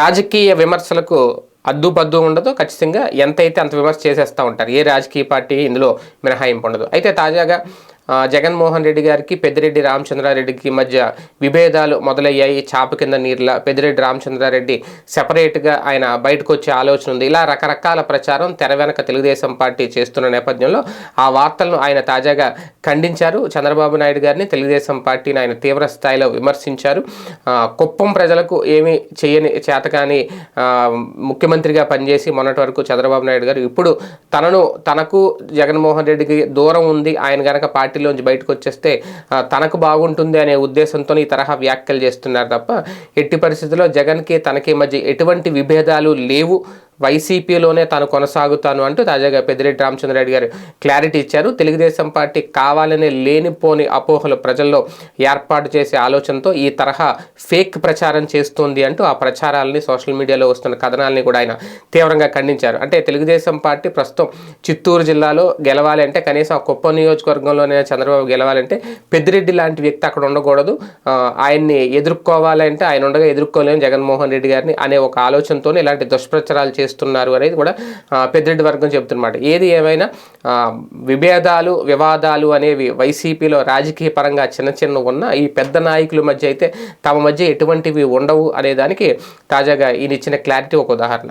రాజకీయ విమర్శలకు అద్దు పద్దు ఉండదు. ఖచ్చితంగా ఎంతైతే అంత విమర్శ చేసేస్తూ ఉంటారు ఏ రాజకీయ పార్టీ ఇందులో మినహాయింపు ఉండదు. అయితే తాజాగా జగన్మోహన్ రెడ్డి గారికి పెద్దిరెడ్డి రామచంద్రారెడ్డికి మధ్య విభేదాలు మొదలయ్యాయి. చాప కింద నీరులా పెద్దిరెడ్డి రామచంద్రారెడ్డి సెపరేట్గా ఆయన బయటకు వచ్చే ఆలోచన ఉంది. ఇలా రకరకాల ప్రచారం తెర వెనక తెలుగుదేశం పార్టీ చేస్తున్న నేపథ్యంలో ఆ వార్తలను ఆయన తాజాగా ఖండించారు. చంద్రబాబు నాయుడు గారిని తెలుగుదేశం పార్టీని ఆయన తీవ్ర స్థాయిలో విమర్శించారు. కుప్పం ప్రజలకు ఏమీ చేయని చేతకాని ముఖ్యమంత్రిగా పనిచేసి మొన్నటి వరకు చంద్రబాబు నాయుడు గారు ఇప్పుడు తనను తనకు జగన్మోహన్ రెడ్డికి దూరం ఉంది. ఆయన గనక పార్టీలోంచి బయటకు వచ్చేస్తే తనకు బాగుంటుంది అనే ఉద్దేశంతో ఈ తరహా వ్యాఖ్యలు చేస్తున్నారు తప్ప ఎట్టి పరిస్థితుల్లో జగన్కి తనకి మధ్య ఎటువంటి విభేదాలు లేవు. వైసీపీలోనే తాను కొనసాగుతాను అంటూ తాజాగా పెద్దిరెడ్డి రామచంద్రరెడ్డి గారు క్లారిటీ ఇచ్చారు. తెలుగుదేశం పార్టీ కావాలనే లేనిపోని అపోహలు ప్రజల్లో ఏర్పాటు చేసే ఆలోచనతో ఈ తరహా ఫేక్ ప్రచారం చేస్తుంది అంటూ ఆ ప్రచారాలని సోషల్ మీడియాలో వస్తున్న కథనాలని కూడా ఆయన తీవ్రంగా ఖండించారు. అంటే తెలుగుదేశం పార్టీ ప్రస్తుతం చిత్తూరు జిల్లాలో గెలవాలి అంటే కనీసం ఆ కుప్పం నియోజకవర్గంలోనే చంద్రబాబు గెలవాలంటే పెద్దిరెడ్డి లాంటి వ్యక్తి అక్కడ ఉండకూడదు. ఆయన్ని ఎదుర్కోవాలంటే ఆయన ఉండగా ఎదుర్కోలేని జగన్మోహన్ రెడ్డి గారిని అనే ఒక ఆలోచనతోనే ఇలాంటి దుష్ప్రచారాలు చేస్తున్నారు అనేది కూడా ఆ, పెద్దిరెడ్డి వర్గం చెబుతున్నమాట. ఏది ఏమైనా విభేదాలు వివాదాలు అనేవి వైసీపీలో రాజకీయ పరంగా చిన్న చిన్న ఉన్న ఈ పెద్ద నాయకుల మధ్య అయితే తమ మధ్య ఎటువంటివి ఉండవు అనే దానికి తాజాగా ఈయన ఇచ్చిన క్లారిటీ ఒక ఉదాహరణ.